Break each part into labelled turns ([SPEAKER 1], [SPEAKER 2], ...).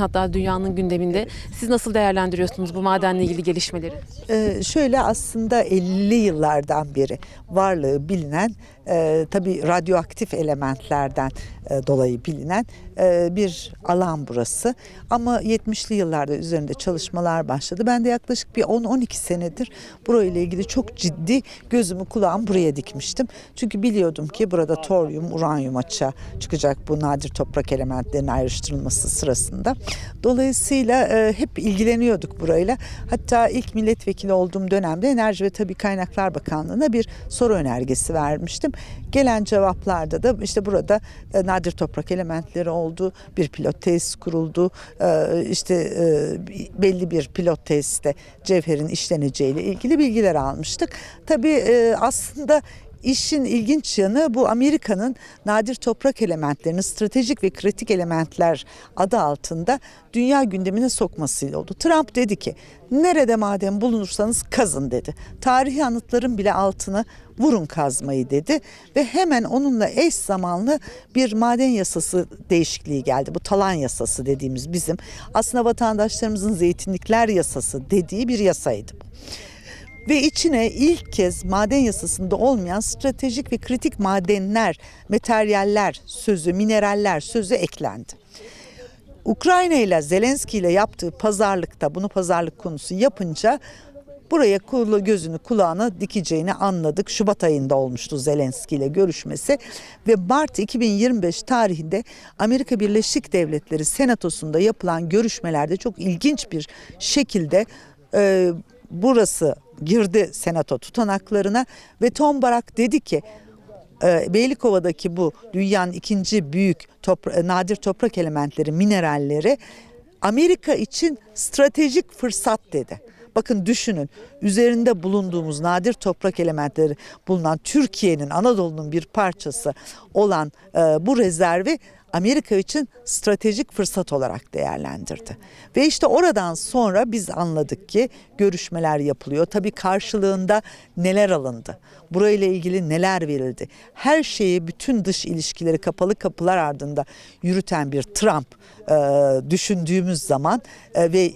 [SPEAKER 1] hatta dünyanın gündeminde. Siz nasıl değerlendiriyorsunuz bu madenle ilgili gelişmeleri?
[SPEAKER 2] Ee, şöyle aslında 50'li yıllardan beri varlığı bilinen e, tabii radyoaktif elementlerden e, dolayı bilinen e, bir alan burası. Ama 70'li yıllarda üzerinde çalışmalar başladı. Ben de yaklaşık bir 10-12 senedir burayla ilgili çok ciddi gözümü kulağımı buraya dikmiştim. Çünkü biliyordum ki burada toryum, uranyum açığa çıkacak bu nadir toprak elementlerinin ayrıştırılması sırasında. Dolayısıyla e, hep ilgileniyorduk burayla. Hatta ilk milletvekili olduğum dönemde Enerji ve Tabii Kaynaklar Bakanlığı'na bir soru önergesi vermiştim. Gelen cevaplarda da işte burada e, nadir toprak elementleri oldu, bir pilot tesis kuruldu, e, işte e, belli bir pilot tesiste cevherin işleneceğiyle ilgili bilgiler almıştık. Tabii aslında İşin ilginç yanı bu Amerika'nın nadir toprak elementlerini stratejik ve kritik elementler adı altında dünya gündemine sokmasıyla oldu. Trump dedi ki nerede maden bulunursanız kazın dedi. Tarihi anıtların bile altını vurun kazmayı dedi ve hemen onunla eş zamanlı bir maden yasası değişikliği geldi. Bu talan yasası dediğimiz bizim aslında vatandaşlarımızın zeytinlikler yasası dediği bir yasaydı bu ve içine ilk kez maden yasasında olmayan stratejik ve kritik madenler, materyaller sözü, mineraller sözü eklendi. Ukrayna ile Zelenski ile yaptığı pazarlıkta bunu pazarlık konusu yapınca buraya kulu gözünü kulağını dikeceğini anladık. Şubat ayında olmuştu Zelenski ile görüşmesi ve Mart 2025 tarihinde Amerika Birleşik Devletleri Senatosu'nda yapılan görüşmelerde çok ilginç bir şekilde e, burası girdi senato tutanaklarına ve Tom Barak dedi ki e, Beylikova'daki bu dünyanın ikinci büyük topra- nadir toprak elementleri, mineralleri Amerika için stratejik fırsat dedi. Bakın düşünün üzerinde bulunduğumuz nadir toprak elementleri bulunan Türkiye'nin Anadolu'nun bir parçası olan e, bu rezervi Amerika için stratejik fırsat olarak değerlendirdi. Ve işte oradan sonra biz anladık ki görüşmeler yapılıyor. Tabii karşılığında neler alındı? Burayla ilgili neler verildi? Her şeyi bütün dış ilişkileri kapalı kapılar ardında yürüten bir Trump e, düşündüğümüz zaman e, ve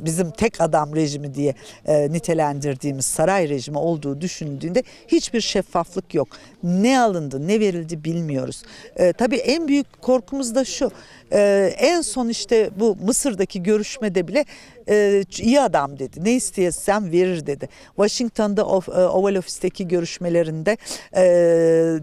[SPEAKER 2] bizim tek adam rejimi diye e, nitelendirdiğimiz saray rejimi olduğu düşünüldüğünde hiçbir şeffaflık yok. Ne alındı, ne verildi bilmiyoruz. E, tabii en büyük korkumuz da şu. e, en son işte bu Mısır'daki görüşmede bile e, iyi adam dedi. Ne isteyesem verir dedi. Washington'da of, e, Oval Ofis'teki görüşmelerinde e,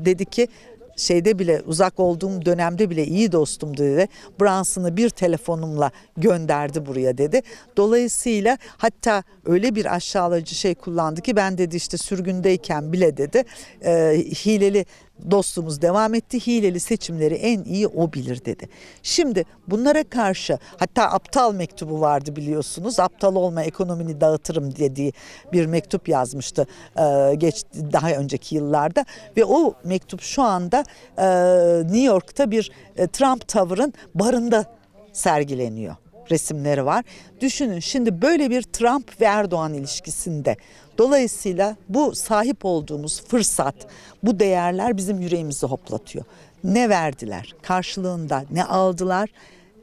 [SPEAKER 2] dedi ki şeyde bile uzak olduğum dönemde bile iyi dostum dedi. Brunson'ı bir telefonumla gönderdi buraya dedi. Dolayısıyla hatta öyle bir aşağılayıcı şey kullandı ki ben dedi işte sürgündeyken bile dedi e, hileli dostluğumuz devam etti. Hileli seçimleri en iyi o bilir dedi. Şimdi bunlara karşı hatta aptal mektubu vardı biliyorsunuz. Aptal olma ekonomini dağıtırım dediği bir mektup yazmıştı e, geç daha önceki yıllarda ve o mektup şu anda e, New York'ta bir e, Trump Tower'ın barında sergileniyor resimleri var. Düşünün şimdi böyle bir Trump ve Erdoğan ilişkisinde dolayısıyla bu sahip olduğumuz fırsat, bu değerler bizim yüreğimizi hoplatıyor. Ne verdiler? Karşılığında ne aldılar?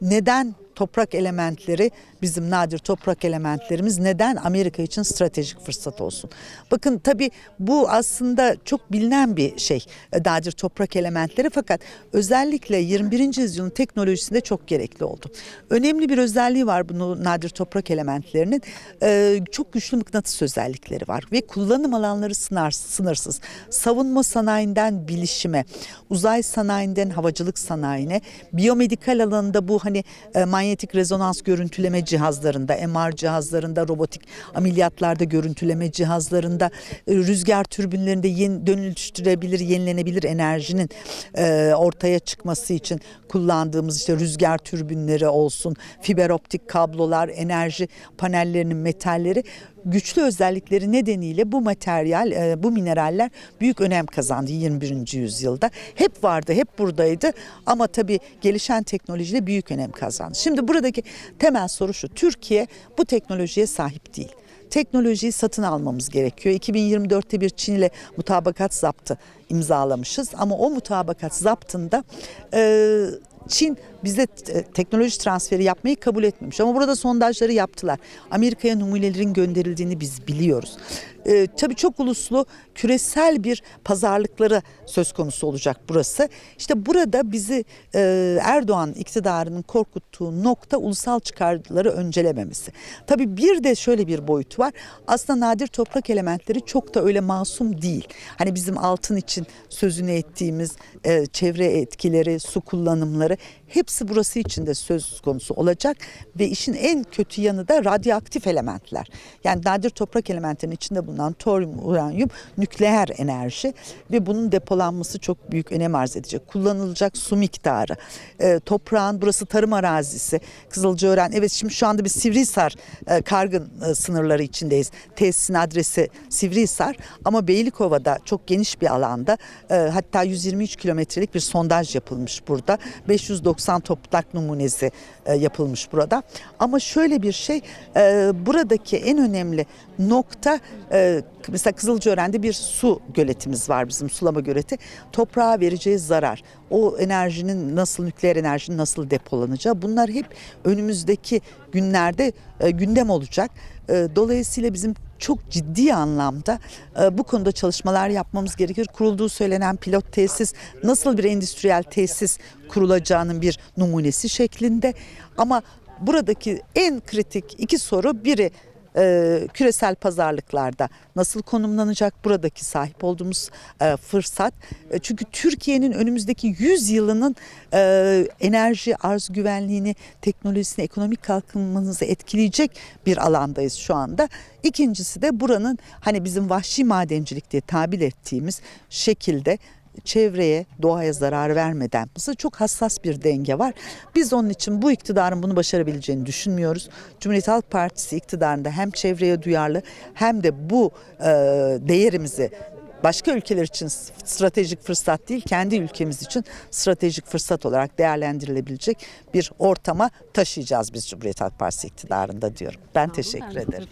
[SPEAKER 2] Neden toprak elementleri bizim nadir toprak elementlerimiz neden Amerika için stratejik fırsat olsun? Bakın tabii bu aslında çok bilinen bir şey e, nadir toprak elementleri fakat özellikle 21. yüzyılın teknolojisinde çok gerekli oldu. Önemli bir özelliği var bu nadir toprak elementlerinin Ee, çok güçlü mıknatıs özellikleri var ve kullanım alanları sınır, sınırsız. Savunma sanayinden bilişime, uzay sanayinden havacılık sanayine, biyomedikal alanında bu hani e, manyetik rezonans görüntüleme cihazlarında, MR cihazlarında, robotik ameliyatlarda görüntüleme cihazlarında, e, rüzgar türbinlerinde yeni, dönüştürebilir, yenilenebilir enerjinin e, ortaya çıkması için kullandığımız işte rüzgar türbinleri olsun, fiber optik kablolar, enerji panellerinin metalleri güçlü özellikleri nedeniyle bu materyal, e, bu mineraller büyük önem kazandı 21. yüzyılda. Hep vardı, hep buradaydı ama tabii gelişen teknolojiyle büyük önem kazandı. Şimdi buradaki temel soru şu, Türkiye bu teknolojiye sahip değil teknolojiyi satın almamız gerekiyor. 2024'te bir Çin ile mutabakat zaptı imzalamışız ama o mutabakat zaptında e, Çin bize e, teknoloji transferi yapmayı kabul etmemiş. Ama burada sondajları yaptılar. Amerika'ya numunelerin gönderildiğini biz biliyoruz. E, tabii çok uluslu küresel bir pazarlıkları söz konusu olacak burası. İşte burada bizi e, Erdoğan iktidarının korkuttuğu nokta ulusal çıkarları öncelememesi. Tabii bir de şöyle bir boyutu var. Aslında nadir toprak elementleri çok da öyle masum değil. Hani bizim altın için sözünü ettiğimiz e, çevre etkileri, su kullanımları hepsi burası için de söz konusu olacak ve işin en kötü yanı da radyoaktif elementler. Yani nadir toprak elementlerinin içinde bulunan toryum, uranyum nükleer enerji ve bunun depolanması çok büyük önem arz edecek. Kullanılacak su miktarı, e, toprağın burası tarım arazisi, Kızılcaören. Evet şimdi şu anda bir Sivrihisar e, kargın e, sınırları içindeyiz. Tesisin adresi Sivrihisar ama Beylikova'da çok geniş bir alanda e, hatta 123 kilometrelik bir sondaj yapılmış burada. 590 toprak numunesi e, yapılmış burada. Ama şöyle bir şey e, buradaki en önemli nokta e, mesela Kızılcaören'de bir su göletimiz var bizim sulama göleti. Toprağa vereceği zarar, o enerjinin nasıl nükleer enerjinin nasıl depolanacağı bunlar hep önümüzdeki günlerde e, gündem olacak. Dolayısıyla bizim çok ciddi anlamda e, bu konuda çalışmalar yapmamız gerekir. Kurulduğu söylenen pilot tesis nasıl bir endüstriyel tesis kurulacağının bir numunesi şeklinde. Ama buradaki en kritik iki soru biri e, küresel pazarlıklarda nasıl konumlanacak buradaki sahip olduğumuz e, fırsat. E, çünkü Türkiye'nin önümüzdeki 100 yılının e, enerji arz güvenliğini, teknolojisini, ekonomik kalkınmamızı etkileyecek bir alandayız şu anda. İkincisi de buranın hani bizim vahşi madencilik diye tabir ettiğimiz şekilde çevreye, doğaya zarar vermeden. Mesela çok hassas bir denge var. Biz onun için bu iktidarın bunu başarabileceğini düşünmüyoruz. Cumhuriyet Halk Partisi iktidarında hem çevreye duyarlı hem de bu e, değerimizi başka ülkeler için stratejik fırsat değil, kendi ülkemiz için stratejik fırsat olarak değerlendirilebilecek bir ortama taşıyacağız biz Cumhuriyet Halk Partisi iktidarında diyorum. Ben teşekkür ederim.